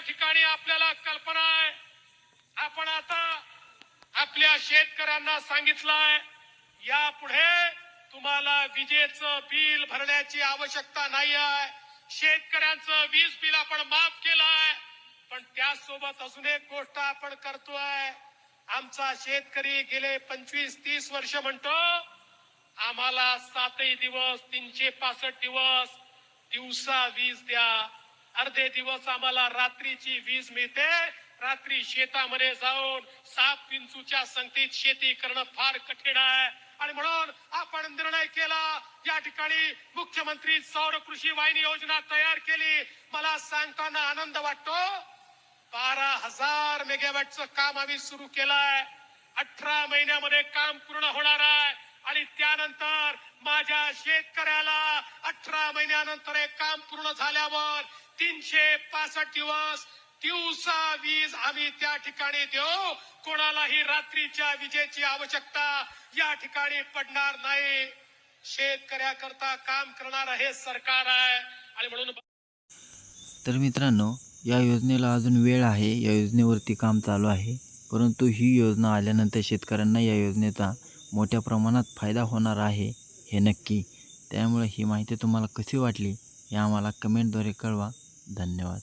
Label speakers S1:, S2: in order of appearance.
S1: ठिकाणी आपल्याला कल्पना आहे. आपण आता आपल्या शेतकऱ्यांना सांगितलंय यापुढे तुम्हाला विजेचं बिल भरण्याची आवश्यकता नाही आहे. शेतकऱ्यांचं वीज बिल आपण माफ केलं आहे पण त्यासोबत अजून एक गोष्ट आपण करतोय. आमचा शेतकरी गेले पंचवीस तीस वर्ष म्हणतो आम्हाला सातही दिवस तीनशे पासष्ट दिवस दिवसा वीज द्या. अर्धे दिवस आम्हाला रात्रीची वीज मिळते. रात्री शेतामध्ये जाऊन साप पिंचूच्या संगतीत शेती करणं फार कठीण आहे. आणि म्हणून आपण निर्णय केला या ठिकाणी मुख्यमंत्री सौर कृषी वाहिनी योजना तयार केली. मला सांगताना आनंद वाटतो. बारा हजार मेगावॅटचं काम आम्ही सुरू केलंय. अठरा महिन्यामध्ये काम पूर्ण होणार आहे. आणि त्यानंतर माझ्या शेतकऱ्याला अठरा महिन्यानंतर हे काम पूर्ण झाल्यावर तीनशे पासष्ट दिवस दिवसा वीज आम्ही त्या ठिकाणी देऊ. कोणालाही रात्रीच्या विजेची आवश्यकता या ठिकाणी पडणार नाही. शेतकऱ्याकरता काम करणार हे सरकार आहे. आणि म्हणून
S2: तर मित्रांनो या योजनेला अजून वेळ आहे. या योजनेवरती काम चालू आहे. परंतु ही योजना आल्यानंतर शेतकऱ्यांना या योजनेचा मोठ्या प्रमाणात फायदा होणार आहे हे नक्की. त्यामुळे ही माहिती तुम्हाला कशी वाटली हे आम्हाला कमेंटद्वारे कळवा. धन्यवाद.